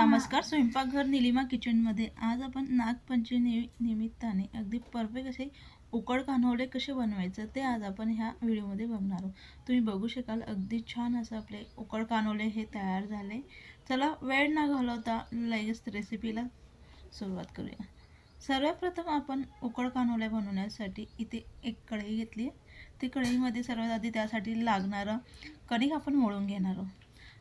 नमस्कार स्वयंपाकघर निलिमा किचनमध्ये. आज आपण नागपंचमी निमित्ताने अगदी परफेक्ट असे उकड कानवले कसे बनवायचं ते आज आपण ह्या व्हिडिओमध्ये बघणार आहोत. तुम्ही बघू शकाल अगदी छान असं आपले उकड कानवले हे तयार झाले. चला वेळ न घालवता लगेच रेसिपीला सुरुवात करूया. सर्वप्रथम आपण उकड कानवले बनवण्यासाठी इथे एक कढई घेतली ती कढईमध्ये सर्वात आधी त्यासाठी लागणारं कणिक आपण मोळून घेणार आहोत.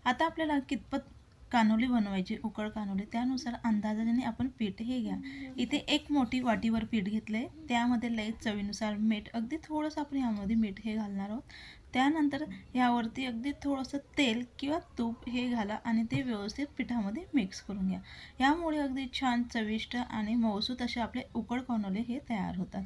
आता आपल्याला कितपत कानोली बनवायची उकळ कानोली. त्यानुसार अंदाजाने आपण पीठ हे घ्या. इथे एक मोठी वाटीवर पीठ घेतलं आहे त्यामध्ये लई चवीनुसार मीठ अगदी थोडंसं आपण यामध्ये मीठ हे घालणार आहोत. त्यानंतर यावरती अगदी थोडंसं तेल किंवा तूप हे घाला आणि ते व्यवस्थित पिठामध्ये मिक्स करून घ्या. यामुळे अगदी छान चविष्ट आणि मौसूत असे आपले उकड कानोले हे तयार होतात.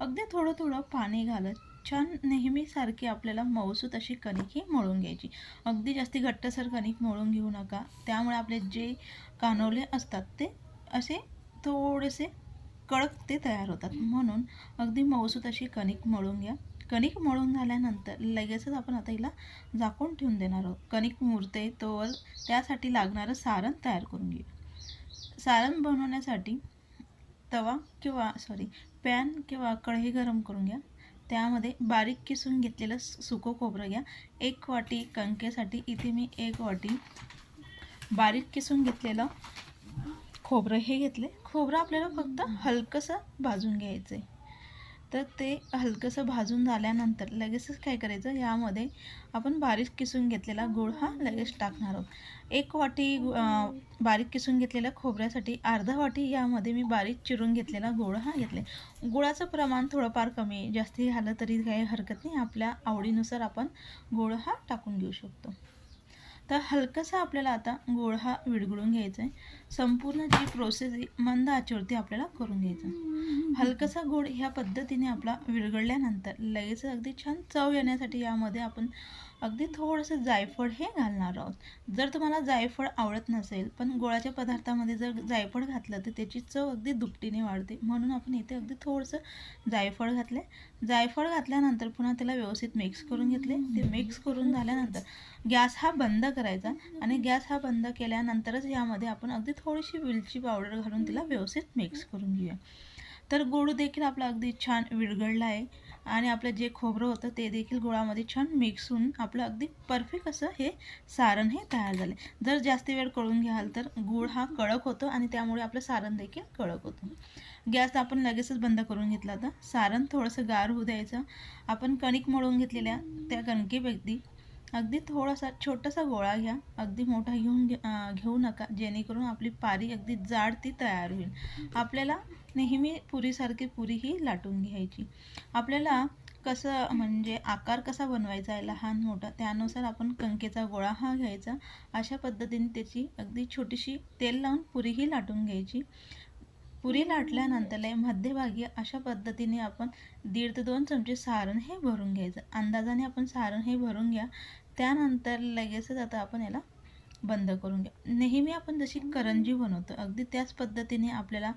अगदी थोडं थोडं पाणी घालत छान नेहमीसारखी आपल्याला मऊसूत अशी कणिक ही मळून घ्यायची. अगदी जास्ती घट्टसर कणिक मळून घेऊ नका. त्यामुळे आपले जे कानवले असतात ते असे थोडेसे कडक ते तयार होतात. म्हणून अगदी मऊसूत अशी कणिक मळून घ्या. कणिक मळून झाल्यानंतर लगेचच आपण आता हिला झाकून ठेवून देणार आहोत. कणिक मुरते तोवर त्यासाठी लागणारं सारण तयार करून घेऊ. सारण बनवण्यासाठी तवा किंवा सॉरी पॅन किंवा कढई गरम करून घ्या. त्यामध्ये बारीक किसून घेतलेलं सुकं खोबरं घ्या. एक वाटी कणकेसाठी इथे मी एक वाटी बारीक किसून घेतलेलं खोबरं हे घेतले. खोबरं आपल्याला फक्त हलकंसं भाजून घ्यायचं आहे तर ते हलकंसं भाजून झाल्यानंतर लगेचच काय करायचं? यामध्ये आपण बारीक किसून घेतलेला गूळ हा लगेच टाकणार आहोत. एक वाटी बारीक किसून घेतलेल्या खोबऱ्यासाठी अर्धा वाटी यामध्ये मी बारीक चिरून घेतलेला गूळ हा घेतले. गुळाचं प्रमाण थोडंफार कमी जास्ती झालं तरी काही हरकत नाही. आपल्या आवडीनुसार आपण गूळ हा टाकून घेऊ शकतो. तर हलकंसं आपल्याला आता गोळ हा विडगळून घ्यायचा आहे. संपूर्ण जी प्रोसेस मंद आचेवरती आपल्याला करून घ्यायचं. हलकसा गोड ह्या पद्धतीने आपला विरघळल्यानंतर लगेच अगदी छान चव येण्यासाठी यामध्ये आपण अगदी थोडंसं जायफळ हे घालणार आहोत. जर तुम्हाला जायफळ आवडत नसेल पण गोळाच्या पदार्थामध्ये जर जायफळ घातलं तर त्याची चव अगदी दुपटीने वाढते. म्हणून आपण इथे अगदी थोडंसं जायफळ घातले जायफळ घातल्यानंतर पुन्हा त्याला व्यवस्थित मिक्स करून घेतले. ते मिक्स करून झाल्यानंतर गॅस हा बंद करायचा आणि गॅस हा बंद केल्यानंतरच यामध्ये आपण अगदी थोडीशी विलची पावडर घालून तिला व्यवस्थित मिक्स करून घेऊया. तर गोड देखील आपला अगदी छान विरघळला आहे आणि आपलं जे खोबरं होतं ते देखील गोळामध्ये छान मिक्स होऊन आपलं अगदी परफेक्ट असं हे सारण हे तयार झालं जर जास्त वेळ कळून घ्याल तर गूळ हा कडक होतो आणि त्यामुळे आपलं सारण देखील कडक होतं. गॅस आपण लगेचच बंद करून घेतला तर सारण थोडंसं गार होऊ द्यायचं. आपण कणिक मळून घेतलेल्या त्या कणकेपैकी अगदी थोडासा छोटासा गोळा घ्या. अगदी मोठा घेऊन घेऊ नका. जेणेकरून आपली पारी अगदी जाड ती तयार होईल. आपल्याला नेहमी पुरीसारखी पुरी ही लाटून घ्यायची. आपल्याला कसं म्हणजे आकार कसा बनवायचा आहे लहान मोठा त्यानुसार आपण कणकेचा गोळा हा घ्यायचा. अशा पद्धतीने त्याची अगदी छोटीशी तेल लावून पुरीही लाटून घ्यायची. पुरी लाटल्यानंतर मध्यभागी अशा पद्धतीने आपण दीड ते दोन चमचे सारण हे भरून घ्यायचं. अंदाजाने आपण सारण हे भरून घ्या. त्यानंतर लगेचच आता आपण याला बंद करून घ्या. नेहमी आपण जशी करंजी बनवतो अगदी त्याच पद्धतीने आपल्याला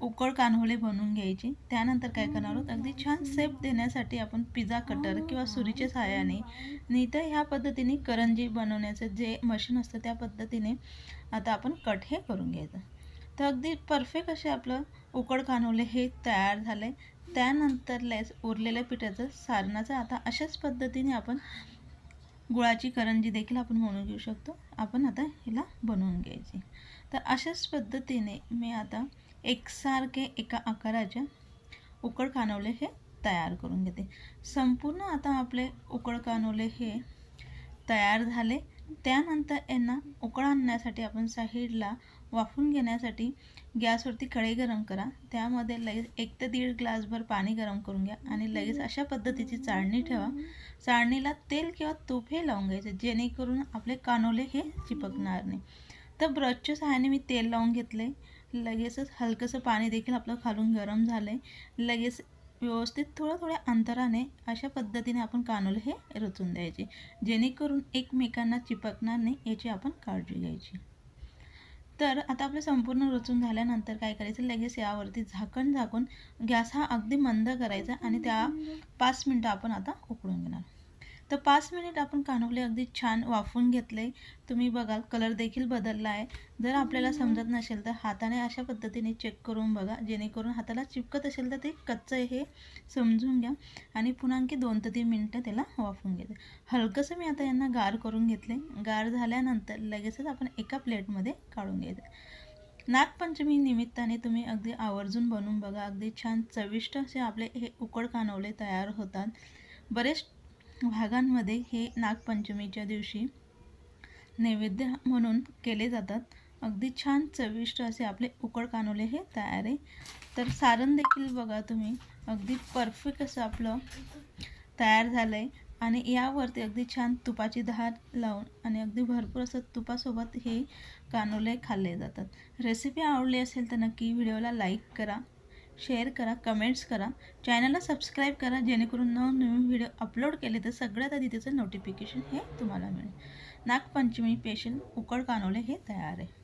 उकळ कान्होले बनवून घ्यायची. त्यानंतर काय करणार आहोत? अगदी छान सेप देण्यासाठी आपण पिझ्झा कटर किंवा सुरीच्या सहाय्याने नाही तर ह्या पद्धतीने करंजी बनवण्याचं जे मशीन असतं त्या पद्धतीने आता आपण कट हे करून घ्यायचं. तर अगदी परफेक्ट असे आपलं उकड कानवले हे तयार झाले. त्यानंतर लेस उरलेल्या पिठाचं सारणाचं आता अशाच पद्धतीने आपण गुळाची करंजी देखील आपण म्हणून घेऊ शकतो. आपण आता हिला बनवून घ्यायची. तर अशाच पद्धतीने मी आता एकसारखे एका आकाराच्या उकड कानवले हे तयार करून घेते. संपूर्ण आता आपले उकड कानवले हे तयार झाले. त्यानंतर यांना उकळ आणण्यासाठी आपण साईडला वाफून घेण्यासाठी गॅसवरती कढई गरम करा. त्यामध्ये लगेच एक ते दीड ग्लासभर पाणी गरम करून घ्या आणि लगेच अशा पद्धतीची चाळणी ठेवा. चाळणीला तेल किंवा तूप हे लावून घ्यायचे जेणेकरून आपले कानोले हे चिपकणार नाही. तर ब्रशच्या सहाय्याने मी तेल लावून घेतले. लगेचच हलकंसं पाणी देखील आपलं खालून गरम झालं आहे लगेच व्यवस्थित थोड्या थोड्या अंतराने अशा पद्धतीने आपण कानोले हे रचून द्यायचे. जेणेकरून एकमेकांना चिपकणार नाही याची आपण काळजी घ्यायची. तर आता आपलं संपूर्ण रचून झाल्यानंतर काय करायचं? लगेच यावरती झाकण झाकून गॅस हा अगदी मंद करायचा आणि त्या पाच मिनटं आपण आता उकळून घेणार. तर पाच मिनिट आपण कानवले अगदी छान वाफवून घेतले तुम्ही बघाल कलर देखील बदलला आहे जर आपल्याला समजत नसेल तर हाताने अशा पद्धतीने चेक करून बघा जेणेकरून हाताला चिपकत असेल तर ते कच्चं आहे हे समजून घ्या. आणि पुन्हा आणखी दोन ते तीन मिनटं त्याला वाफवून घेते. हलकंसं मी आता यांना गार करून घेतले गार झाल्यानंतर लगेचच आपण एका प्लेटमध्ये काढून घ्यायचं नागपंचमी निमित्ताने तुम्ही अगदी आवर्जून बनवून बघा. अगदी छान चविष्ट असे आपले हे उकड कानवले तयार होतात. बरेच भागांमध्ये हे नागपंचमीच्या दिवशी नैवेद्य म्हणून केले जातात. अगदी छान चविष्ट असे आपले उकड कानोले हे तयार आहे. तर सारण देखील बघा तुम्ही. अगदी परफेक्ट असं आपलं तयार झालं आहे आणि यावरती अगदी छान तुपाची धार लावून आणि अगदी भरपूर असं तुपासोबत हे कानोले खाल्ले जातात. रेसिपी आवडली असेल तर नक्की व्हिडिओला लाईक करा. शेअर करा कमेंट्स करा. चॅनलला सबस्क्राईब करा जेणेकरून नवनवीन व्हिडिओ अपलोड केले तर सगळ्यात आधी त्याचं नोटिफिकेशन हे तुम्हाला मिळेल. नागपंचमी पेशंट उकड कानोले हे तयार आहे.